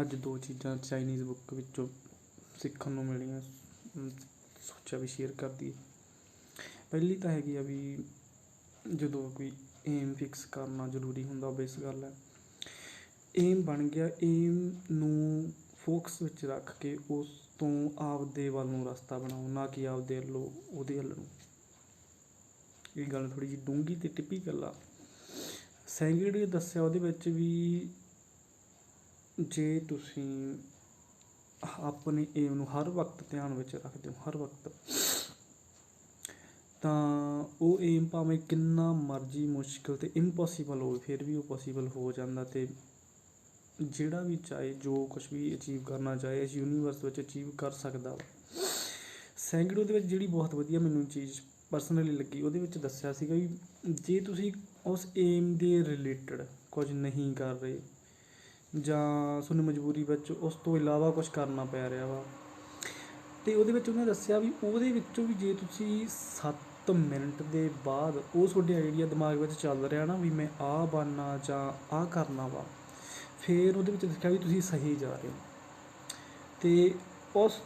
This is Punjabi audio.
ਅੱਜ ਦੋ ਚੀਜ਼ਾਂ ਚਾਈਨੀਜ਼ ਬੁੱਕ ਵਿੱਚੋਂ ਸਿੱਖਣ ਨੂੰ ਮਿਲੀਆਂ ਸੋਚਿਆ ਵੀ ਸ਼ੇਅਰ ਕਰ ਦਈਏ। ਪਹਿਲੀ ਤਾਂ ਹੈਗੀ ਆ ਵੀ ਜਦੋਂ ਕੋਈ ਏਮ ਫਿਕਸ ਕਰਨਾ ਜ਼ਰੂਰੀ ਹੁੰਦਾ ਬੇਸ ਗੱਲ ਹੈ। ਏਮ ਬਣ ਗਿਆ ਏਮ ਨੂੰ ਫੋਕਸ ਵਿੱਚ ਰੱਖ ਕੇ ਉਸ ਤੋਂ ਆਪਦੇ ਵੱਲ ਨੂੰ ਰਸਤਾ ਬਣਾਓ, ਨਾ ਕਿ ਆਪਦੇ ਵੱਲੋਂ, ਉਹਦੇ ਵੱਲ ਨੂੰ। ਇਹ ਗੱਲ ਥੋੜੀ ਜਿਹੀ ਡੂੰਘੀ ਤੇ ਟਿਪੀਕਲ ਆ। ਸੈਂਗੜ ਦੱਸਿਆ ਉਹਦੇ ਵਿੱਚ ਵੀ ਜੇ ਤੁਸੀਂ ਆਪਣੇ ਏਮ ਨੂੰ ਹਰ ਵਕਤ ਧਿਆਨ ਵਿੱਚ ਰੱਖਦੇ ਹੋ, ਹਰ ਵਕਤ, ਤਾਂ ਉਹ ਏਮ ਭਾਵੇਂ ਕਿੰਨਾ ਮਰਜ਼ੀ ਮੁਸ਼ਕਿਲ ਤੇ ਇੰਪੋਸੀਬਲ ਹੋਵੇ, ਫਿਰ ਵੀ ਉਹ ਪੋਸੀਬਲ ਹੋ ਜਾਂਦਾ ਤੇ ਜਿਹੜਾ ਵੀ ਚਾਹੇ ਜੋ ਕੁਝ ਵੀ ਅਚੀਵ ਕਰਨਾ ਚਾਹੇ, ਇਸ ਯੂਨੀਵਰਸ ਵਿੱਚ ਅਚੀਵ ਕਰ ਸਕਦਾ ਵਾ ਸੈਂਗੜੋ ਦੇ ਵਿੱਚ ਜਿਹੜੀ ਬਹੁਤ ਵਧੀਆ ਮੈਨੂੰ ਚੀਜ਼ ਪਰਸਨਲੀ ਲੱਗੀ, ਉਹਦੇ ਵਿੱਚ ਦੱਸਿਆ ਸੀਗਾ ਵੀ ਜੇ ਤੁਸੀਂ ਉਸ ਏਮ ਦੇ ਰਿਲੇਟਡ ਕੁਝ ਨਹੀਂ ਕਰ ਰਹੇ ਜਾਂ ਤੁਹਾਨੂੰ ਮਜਬੂਰੀ ਵਿੱਚ ਉਸ ਤੋਂ ਇਲਾਵਾ ਕੁਛ ਕਰਨਾ ਪੈ ਰਿਹਾ ਵਾ। ਅਤੇ ਉਹਦੇ ਵਿੱਚ ਉਹਨੇ ਦੱਸਿਆ ਵੀ ਉਹਦੇ ਵਿੱਚੋਂ ਵੀ ਜੇ ਤੁਸੀਂ ਸੱਤ ਮਿੰਟ ਦੇ ਬਾਅਦ ਉਹ ਤੁਹਾਡੇ ਆਈਡੀਆ ਦਿਮਾਗ ਵਿੱਚ ਚੱਲ ਰਿਹਾ ਨਾ ਵੀ ਮੈਂ ਆਹ ਬਣਨਾ ਜਾਂ ਆਹ ਕਰਨਾ ਵਾ, ਫਿਰ ਉਹਦੇ ਵਿੱਚ ਦੇਖਿਆ ਵੀ ਤੁਸੀਂ ਸਹੀ ਜਾ ਰਹੇ ਹੋ। ਅਤੇ ਉਸ